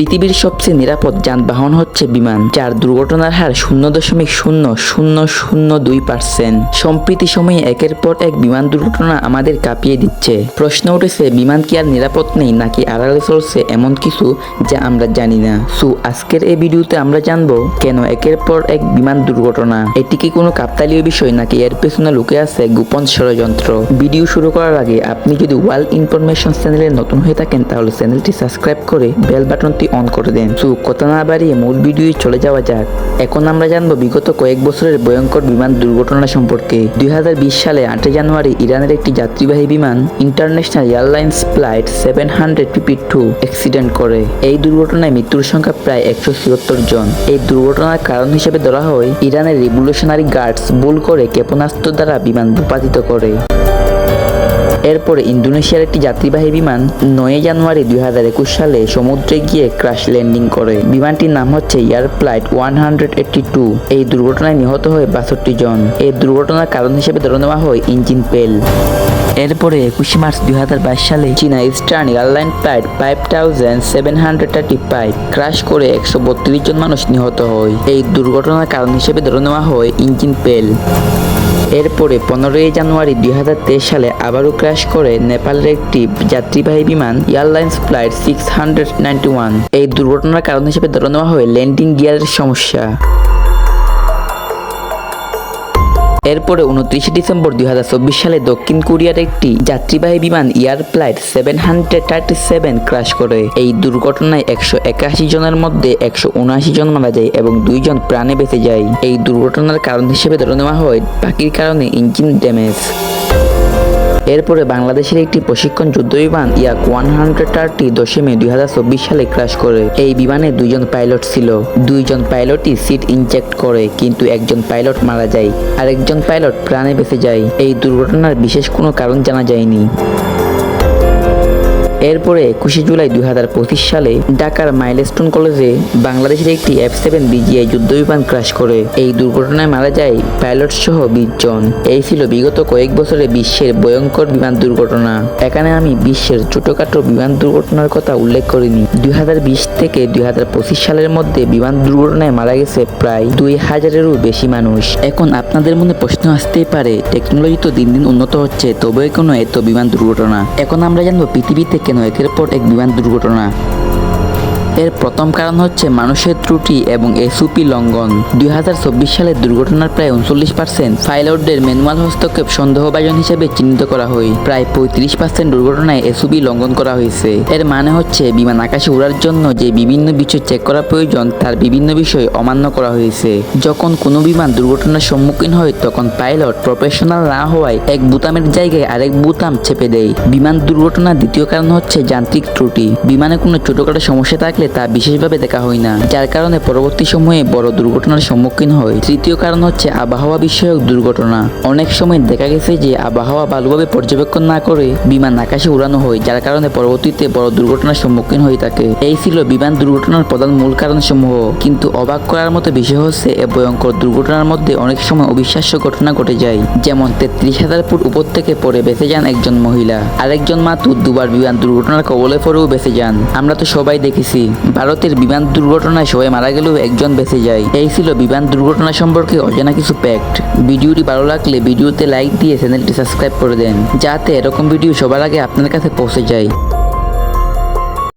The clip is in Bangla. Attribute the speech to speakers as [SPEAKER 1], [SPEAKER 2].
[SPEAKER 1] পৃথিবীর সবচেয়ে নিরাপদ যানবাহন হচ্ছে বিমান, যার দুর্ঘটনার হার শূন্য দশমিক শূন্য শূন্য শূন্য দুই পার্সেন্ট। সম্প্রতি সময়ে একের পর এক বিমান দুর্ঘটনা আমাদের কাঁপিয়ে দিচ্ছে। প্রশ্ন উঠেছে, বিমান কি আর নিরাপদ নেই নাকি আড়ালে চলছে এমন কিছু যা আমরা জানি না। সো, আজকের এই ভিডিওতে আমরা জানব, কেন একের পর এক বিমান দুর্ঘটনা? এটি কি কোনো কাকতালীয় বিষয় নাকি এর পেছনে লুকে আছে গোপন ষড়যন্ত্র? ভিডিও শুরু করার আগে আপনি যদি ওয়ার্ল্ড ইনফরমেশন চ্যানেলে নতুন হয়ে থাকেন, তাহলে চ্যানেলটি সাবস্ক্রাইব করে বেল বাটনটি অন করে দেন। সো কথা না বাড়িয়ে মূল ভিডিওয়ে চলে যাওয়া যাক। এখন আমরা জানব বিগত কয়েক বছরের ভয়ঙ্কর বিমান দুর্ঘটনা সম্পর্কে। দুই হাজার বিশ সালে আটই জানুয়ারি ইরানের একটি যাত্রীবাহী বিমান international airlines flight seven hundred P P two accident করে। এই দুর্ঘটনায় মৃত্যুর সংখ্যা প্রায় একশো ছিয়াত্তর জন। এই দুর্ঘটনার কারণ হিসেবে ধরা হয় ইরানের রিভলিউশনারি গার্ডস ভুল করে ক্ষেপণাস্ত্র দ্বারা বিমান ভূপাতিত করে। এরপরে ইন্দোনেশিয়ার একটি যাত্রীবাহী বিমান নয় জানুয়ারি দুই হাজার একুশ সালে সমুদ্রে গিয়ে ক্রাশ ল্যান্ডিং করে। বিমানটির নাম হচ্ছে এয়ার ফ্লাইট ওয়ান এই দুর্ঘটনায় নিহত হয় বাষট্টি জন। এই দুর্ঘটনার কারণ হিসেবে ধরে নেওয়া হয় ইঞ্জিন পেল। এরপরে একুশে মার্চ দুই হাজার বাইশ সালে চীনা eastern airline flight five thousand seven hundred thirty five crash করে একশো বত্রিশ জন মানুষ নিহত হয়। এই দুর্ঘটনার কারণ হিসেবে ধরে নেওয়া হয় ইঞ্জিন পেল। এরপরে পনেরোই জানুয়ারি দুই হাজার তেইশ সালে আবারও ক্র্যাশ করে নেপালের একটি যাত্রীবাহী বিমান airlines flight six hundred one. এই দুর্ঘটনার কারণ হিসেবে ধরে নেওয়া হয় ল্যান্ডিং গিয়ারের সমস্যা। এরপরে উনত্রিশে ডিসেম্বর দুই হাজার চব্বিশ সালে দক্ষিণ কোরিয়ার একটি যাত্রীবাহী বিমান air flight seven hundred thirty seven crash করে। এই দুর্ঘটনায় একশো একাশি জনের মধ্যে একশো উনআশি জন মারা যায় এবং দুইজন প্রাণে বেঁচে যায়। এই দুর্ঘটনার কারণ হিসেবে ধরে নেওয়া হয়, বাকির কারণে ইঞ্জিন ড্যামেজ। এরপরে বাংলাদেশের একটি প্রশিক্ষণ যুদ্ধ বিমান ইয়াক ওয়ান হান্ড্রেড থার্টি দশই মে দুই হাজার চব্বিশ সালে ক্রাশ করে। এই বিমানে দুইজন পাইলট ছিল। দুইজন পাইলটই সিট ইনজেক্ট করে, কিন্তু একজন পাইলট মারা যায়। আরেকজন পাইলট প্রাণে বেঁচে যায়। এই দুর্ঘটনার বিশেষ কোনো কারণ জানা যায়নি। এরপরে একুশে জুলাই দুই হাজার পঁচিশ সালে ঢাকার মাইলস্টোন কলেজে বাংলাদেশের একটি এফ সেভেন বিজিআই যুদ্ধবিমান ক্রাশ করে। এই দুর্ঘটনায় মারা যায় পাইলট সহ বিশ জন। এই ছিল বিগত কয়েক বছরে বিশ্বের ভয়ঙ্কর বিমান দুর্ঘটনা। এখানে আমি বিশ্বের ছোটখাটো বিমান দুর্ঘটনার কথা উল্লেখ করিনি। দুই হাজার বিশ থেকে দুই হাজার পঁচিশ সালের মধ্যে বিমান দুর্ঘটনায় মারা গেছে প্রায় দুই হাজারেরও বেশি মানুষ। এখন আপনাদের মনে প্রশ্ন আসতেই পারে, টেকনোলজি তো দিন দিন উন্নত হচ্ছে তবে কোনো এত বিমান দুর্ঘটনা। এখন আমরা জানব পৃথিবীতে কেন? একের পর এক বিমান দুর্ঘটনা। এর প্রথম কারণ হচ্ছে মানুষের ত্রুটি এবং এসওপি লঙ্ঘন। দুই সালের দুর্ঘটনার প্রায় উনচল্লিশ পার্সেন্ট পাইলটদের ম্যানুয়াল হস্তক্ষেপ সন্দেহভাজন হিসেবে চিহ্নিত করা হয়। প্রায় পঁয়ত্রিশ পার্সেন্ট দুর্ঘটনায় এসওপি লঙ্ঘন করা হয়েছে। এর মানে হচ্ছে বিমান আকাশে উড়ার জন্য যে বিভিন্ন বিষয় চেক করা প্রয়োজন, তার বিভিন্ন বিষয় অমান্য করা হয়েছে। যখন কোনো বিমান দুর্ঘটনার সম্মুখীন হয়, তখন পাইলট প্রফেশনাল না হওয়ায় এক বুতামের জায়গায় আরেক বুতাম চেপে দেয়। বিমান দুর্ঘটনার দ্বিতীয় কারণ হচ্ছে যান্ত্রিক ত্রুটি। বিমানে কোনো ছোটখাটো সমস্যা থাকলে তা বিশেষভাবে দেখা হয় না, যার কারণে পরবর্তী সময়ে বড় দুর্ঘটনার সম্মুখীন হয়। তৃতীয় কারণ হচ্ছে আবহাওয়া বিষয়ক দুর্ঘটনা। অনেক সময় দেখা গেছে যে আবহাওয়া ভালোভাবে পর্যবেক্ষণ না করে বিমান আকাশে উড়ানো হয়, যার কারণে পরবর্তীতে বড় দুর্ঘটনার সম্মুখীন হয়ে থাকে। এই ছিল বিমান দুর্ঘটনার প্রধান মূল কারণ সমূহ কিন্তু অবাক করার মতো বিষয় হচ্ছে এ ভয়ঙ্কর দুর্ঘটনার মধ্যে অনেক সময় অবিশ্বাস্য ঘটনা ঘটে যায়। যেমন তেত্রিশ হাজার ফুট উপর থেকে পড়ে বেঁচে যান একজন মহিলা। আরেকজন মাত্র দুবার বিমান দুর্ঘটনার কবলে পড়েও বেঁচে যান। আমরা তো সবাই দেখেছি। ভারতের বিমান দুর্ঘটনায় সবাই মারা গেলেও একজন বেঁচে যায়। এই ছিল বিমান দুর্ঘটনা সম্পর্কে অজানা কিছু প্যাক্ট ভিডিওটি ভালো লাগলে ভিডিওতে লাইক দিয়ে চ্যানেলটি সাবস্ক্রাইব করে দেন, যাতে এরকম ভিডিও সবার আগে আপনার কাছে পৌঁছে যায়।